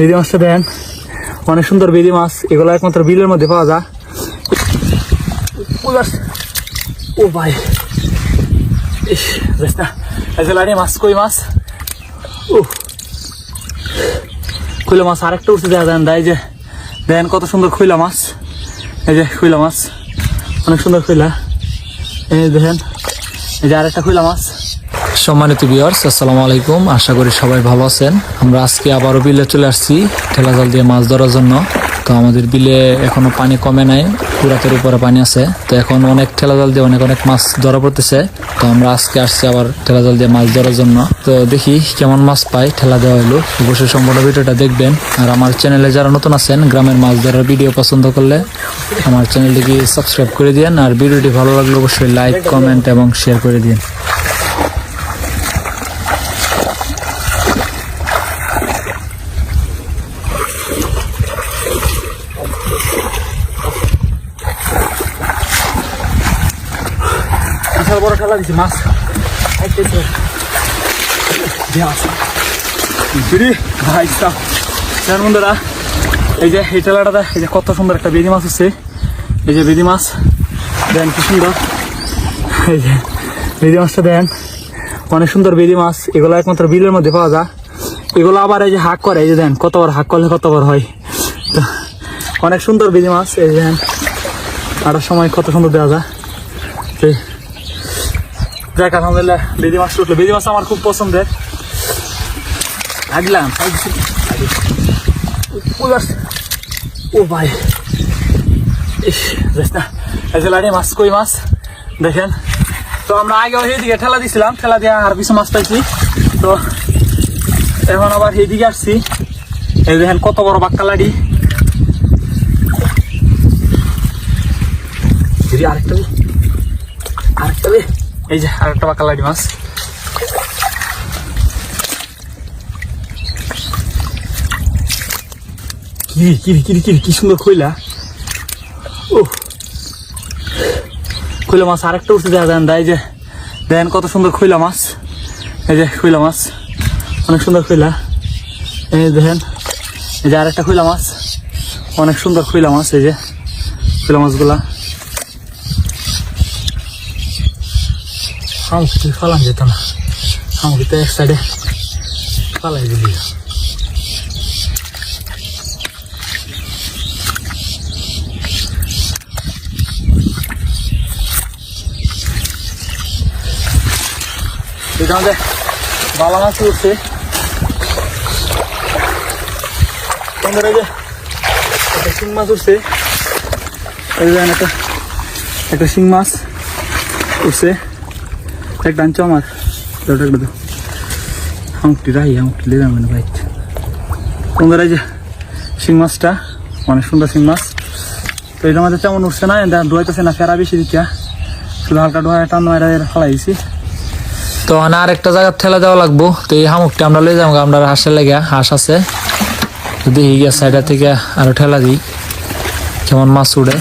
বেদি মাছটা দেন। অনেক সুন্দর বেদি মাছ। এগুলো একমাত্র বিলের মধ্যে পাওয়া যায়। ও ভাই। বেশ না। লাড়ি মাছ, কই মাছ? ও খুইলা মাছ আরেকটা উঠতে দেওয়া দেন দেয় যে, দেন কত সুন্দর খুইলা মাছ। এই যে খুইলা মাছ। অনেক সুন্দর খুইলা এই দেখেন। এই যে আরেকটা খুইলা মাছ। সম্মানিত ভিউয়ার্স আসসালামু আলাইকুম। আশা করি সবাই ভালো আছেন। আমরা আজকে আবারও বিলে চলে আসছি ঠেলা জাল দিয়ে মাছ ধরার জন্য। তো আমাদের বিলে এখনও পানি কমে নাই পুরাতের উপরে পানি আছে। তো এখন অনেক ঠেলা জাল দিয়ে অনেক অনেক মাছ ধরা পড়তেছে। তো আমরা আজকে আসছি আবার ঠেলা জাল দিয়ে মাছ ধরার জন্য। তো দেখি কেমন মাছ পাই ঠেলা দেওয়া হলো। অবশ্যই সম্পূর্ণ ভিডিওটা দেখবেন। আর আমার চ্যানেলে যারা নতুন আছেন, গ্রামের মাছ ধরার ভিডিও পছন্দ করলে আমার চ্যানেলটিকে সাবস্ক্রাইব করে দিন আর ভিডিওটি ভালো লাগলে অবশ্যই লাইক কমেন্ট এবং শেয়ার করে দিন বিশাল বড় ঠেলা দিছি, মাছ বন্ধুরা, এই যে এই ঠেলাটাতে, এই যে কত সুন্দর একটা বেদি মাছ এই যে বেদি মাছ, দেন সুন্দর। এই যে বেদি মাছটা দেন। অনেক সুন্দর বেদি মাছ। এগুলো একমাত্র বিলের মধ্যে পাওয়া যায়। এগুলো আবার এই যে হাক করে, এই যে দেন কতবার হাক করলে কতবার হয়। তো, অনেক সুন্দর বেদি মাছ, এই যে দেন। আটার সময় কত সুন্দর দেওয়া যায়। দেখ, আলহামদুলিল্লাহ বেদি মাছ উঠল। বেদি মাছ আমার খুব পছন্দের। আগলাম ও ভাই। লাড়ি মাছ, কই মাছ? দেখেন। তো আমরা আগে এইদিকে ঠেলা দিছিলাম, ঠেলা দিয়ে আর কিছু মাছ পাইছি। তো এখন আবার এইদিকে আসছি। এই দেখেন, কত বড় বাক্কা লাড়ি আরেকটা। এই যে আরেকটা বাক্কা লাড়ি মাছ। কি কি কি কি কি সুন্দর খইলা ও খইলা মাছ আরেকটা উঠতে দেওয়া দেন দেয় যে দেন কত সুন্দর খইলা মাছ। এই যে খইলা মাছ, অনেক সুন্দর খইলা এই দেখেন, এই যে আরেকটা খইলা মাছ, অনেক সুন্দর খইলা মাছ, এই যে খইলা মাছগুলা। আমাকে ফালান যেত না আমাকে তো এক সাইডে ফালাই দিলি এটা আমাদের বালা মাছ উঠছে তোমাদের এই যে একটা শিং মাছ উঠছে এই যে একটা একটা শিং মাছ উঠছে একটা আনছো আমার? ওটা একটা দাও। আমুকটি রাহি আমুকটি লে যাবে না ভাই এই যে শিং মাছটা, অনেক সুন্দর শিং মাছ। তো এটা আমাদের তেমন উঠছে না ডুয়াইতেছে না, ফেরা বেশি দিচ্ছা শুধু হালকা ডুয়া টান মারা ফেলাইছি। তো মানে আরেকটা জায়গার ঠেলা দেওয়া লাগবো। তো এই হামুকটা আমরা লয়ে যাব, আমরা হাঁসের লেগে, হাঁস আছে। দেখি গিয়া সাইডা থেকে আরও ঠেলা দিই। কেমন মাছ উড়ে